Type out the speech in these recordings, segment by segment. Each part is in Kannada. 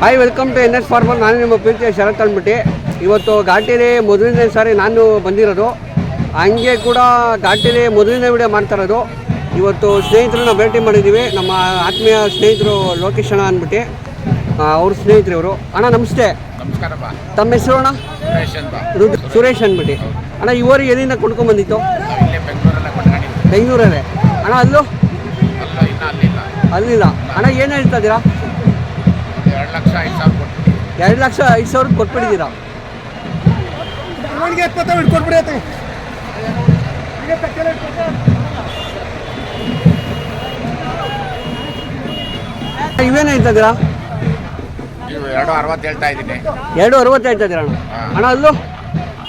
Hi welcome to N S farmer ನಾನು ನಿಮ್ಮ ಪ್ರೀತಿಯ ಶರತ್ ಅಂದ್ಬಿಟ್ಟು. ಇವತ್ತು ಘಾಟಿಲಿ ಮೊದಲನೇ ಸಾರಿ ನಾನು ಬಂದಿರೋದು. ಹಂಗೆ ಕೂಡ ಘಾಟಿಲಿ ಮೊದಲನೇ ವಿಡಿಯೋ ಮಾಡ್ತಾ ಇರೋದು. ಇವತ್ತು ಸ್ನೇಹಿತರನ್ನ ಭೇಟಿ ಮಾಡಿದ್ದೀವಿ. ನಮ್ಮ ಆತ್ಮೀಯ ಸ್ನೇಹಿತರು ಲೋಕೇಶ್ ಅಣ್ಣ ಅಂದ್ಬಿಟ್ಟು. ಅವ್ರ ಸ್ನೇಹಿತರು ಇವರು. ಅಣ್ಣ ನಮಸ್ತೆ. ನಮಸ್ಕಾರಪ್ಪ. ತಮ್ಮ ಹೆಸರು ಅಣ್ಣ? ಸುರೇಶ್ ಅಂತ. ರುದ್ ಸುರೇಶ್ ಅಂದ್ಬಿಟ್ಟು. ಅಣ್ಣ ಇವರು ಎಲ್ಲಿಂದ ಕೊಂಡ್ಕೊಂಡ್ಬಂದಿತ್ತು ಬೆಂಗಳೂರಲ್ಲ ಅಣ್ಣ ಅಲ್ಲೂ? ಅಲ್ಲಿಲ್ಲ. ಅಣ್ಣ ಏನು ಹೇಳ್ತಾ ಇದ್ದೀರಾ? ಲಕ್ಷ ಐದು ಸಾವಿರ ಕೊಟ್ಟು ಎರಡು ಲಕ್ಷ ಐದು ಸಾವಿರ ಕೊಟ್ಬಿಟ್ಟಿದ್ದೀರಾ? ಅವನಿಗೆ ಎಪ್ಪತ್ತ ಕೊಟ್ಬಿಡಿ ಆತ ಇವೇನು ಹೇಳ್ತಾ ಇದ್ದೀರಾ? ಎರಡು ಅರವತ್ತು ಹೇಳ್ತಾ ಇದ್ದೀನಿ. ಎರಡು ಅರವತ್ತು ಹೇಳ್ತಾ ಇದ್ದೀರಾ ಅಣ್ಣ? ಹಾ. ಅಣ್ಣ ಅಲ್ಲೂ?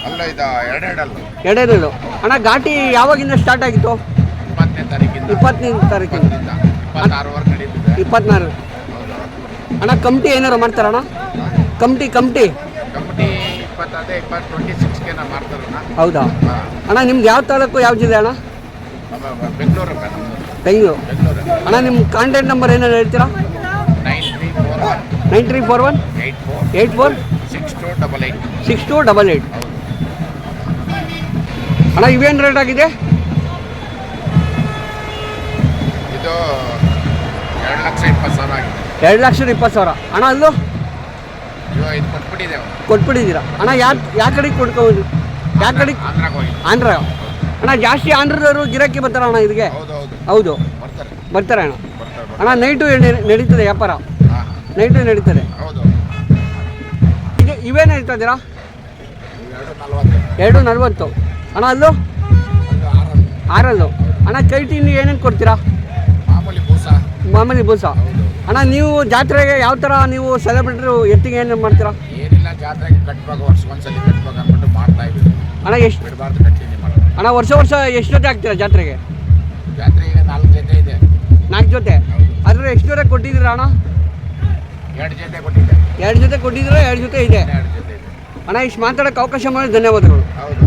ಅಲ್ಲ ಇದು ಎರಡೆರಡಲ್ಲ ಎರಡೆರಡು ಅಣ್ಣ ಘಾಟಿ ಯಾವಾಗಿಂದ ಸ್ಟಾರ್ಟ್ ಆಗಿತ್ತು? ಇಪ್ಪತ್ತನೇ ತಾರೀಕಿಂದ. ಇಪ್ಪತ್ತನೇ ತಾರೀಕಿಂದ. ಇಪ್ಪತ್ತಾರವರೆಗೆ ನಡೀತಿದೆ ಇಪ್ಪತ್ನಾರು ಅಣ್ಣ ಕಮಿಟಿ ಏನಾರು ಮಾಡ್ತಾರಣ್ಣ ಕಮಿಟಿ ಕಮಿಟಿ. ಕಮಿಟಿ ಇಪ್ಪತ್ತದೇ ಇಪ್ಪತ್ತು ಟ್ವೆಂಟಿ ಸಿಕ್ಸ್ಗೆ ಮಾಡ್ತಾರಣ್ಣ ಹೌದಾ? ಅಣ್ಣ ನಿಮ್ಗೆ ಯಾವ ತಾಲೂಕು ಯಾವ ಜಿಲ್ಲೆ ಅಣ್ಣ? ಬೆಂಗಳೂರು ಬೆಂಗಳೂರು. ಅಣ್ಣ. ನಿಮ್ಮ ಕಾಂಟ್ಯಾಕ್ಟ್ ನಂಬರ್ ಏನಾರು ಹೇಳ್ತೀರಾ? Nine three four one. Eight four six two double eight six two double eight ಅಣ್ಣ ಇವೇನು ರೇಟ್ ಆಗಿದೆ? ಇದು ಎರಡು ಲಕ್ಷದ ಇಪ್ಪತ್ತು ಸಾವಿರ. ಅಣ್ಣ ಅಲ್ಲೂ? ಕೊಟ್ಬಿಟ್ಟಿದ್ದೀರಾ? ಅಣ್ಣ ಯಾ ಯಾವ ಕಡೆಗೆ ಕೊಡ್ಕೊಂಡು ಯಾವ ಕಡೆಗೆ ಆಂಧ್ರ. ಅಣ್ಣ ಜಾಸ್ತಿ ಆಂಧ್ರದವರು ಗಿರಾಕಿ ಬರ್ತಾರ ಅಣ್ಣ ಇದಕ್ಕೆ ಹೌದು. ಬರ್ತಾರೆ. ಅಣ್ಣ. ಅಣ್ಣ ನೈಟು ನಡೀತದೆ ವ್ಯಾಪಾರ? ನೈಟು ನಡೀತದೆ? ಇದು ಇವೇನು ಹೇಳ್ತಾ ಇದ್ದೀರಾ? ಎರಡು ನಲ್ವತ್ತು. ಅಣ್ಣ ಅಲ್ಲೂ? ಆರಲ್ಲ. ಅಣ್ಣ ಕೈ ತಿಂಡಿ ಏನೇನು ಕೊಡ್ತೀರಾ? ಮಾಮೂಲಿ ಬೂಸ. ಮಾಮೂಲಿ ಬೂಸ. ಹೌದು. ಅಣ್ಣ ನೀವು ಜಾತ್ರೆಗೆ ಯಾವ ಥರ ನೀವು ಸೆಲೆಬ್ರಿಟಿ ಎತ್ತಿಗೆ ಏನು ಮಾಡ್ತೀರಾ? ಏನಿಲ್ಲ ಜಾತ್ರೆಗೆ ಕಟ್ಟಬೇಕು ವರ್ಷ ಒಂದ್ಸಲಿ ಕಟ್ಬೇಕು ಅಂದ್ಬಿಟ್ಟು ಮಾಡ್ತಾ ಇದ್ದೀವಿ. ಅಣ್ಣ ಎಷ್ಟು ಬಿಡಬಾರ್ದು ಕಂಟಿನ್ಯೂ ಮಾಡೋದು. ಅಣ್ಣ ವರ್ಷ ವರ್ಷ ಎಷ್ಟು ಜೊತೆ ಆಗ್ತೀರಾ ಜಾತ್ರೆಗೆ? ಜಾತ್ರೆ ಈಗ ನಾಲ್ಕು ಜೊತೆ ಇದೆ. ನಾಲ್ಕು ಜೊತೆ? ಆದರೆ ಅದ್ರ ಎಷ್ಟು ಜೊತೆ ಕೊಟ್ಟಿದ್ದೀರಾ ಅಣ್ಣ? ಎರಡು ಜೊತೆ ಕೊಟ್ಟಿದ್ದೆ. ಎರಡು ಜೊತೆ ಕೊಟ್ಟಿದ್ದೀರಾ ಎರಡು ಜೊತೆ ಇದೆ? ಎರಡು ಜೊತೆ ಇದೆ. ಅಣ್ಣ ಇಷ್ಟು ಮಾತಾಡೋಕ್ಕೆ ಅವಕಾಶ ಮಾಡಿ ಧನ್ಯವಾದಗಳು. ಹೌದು.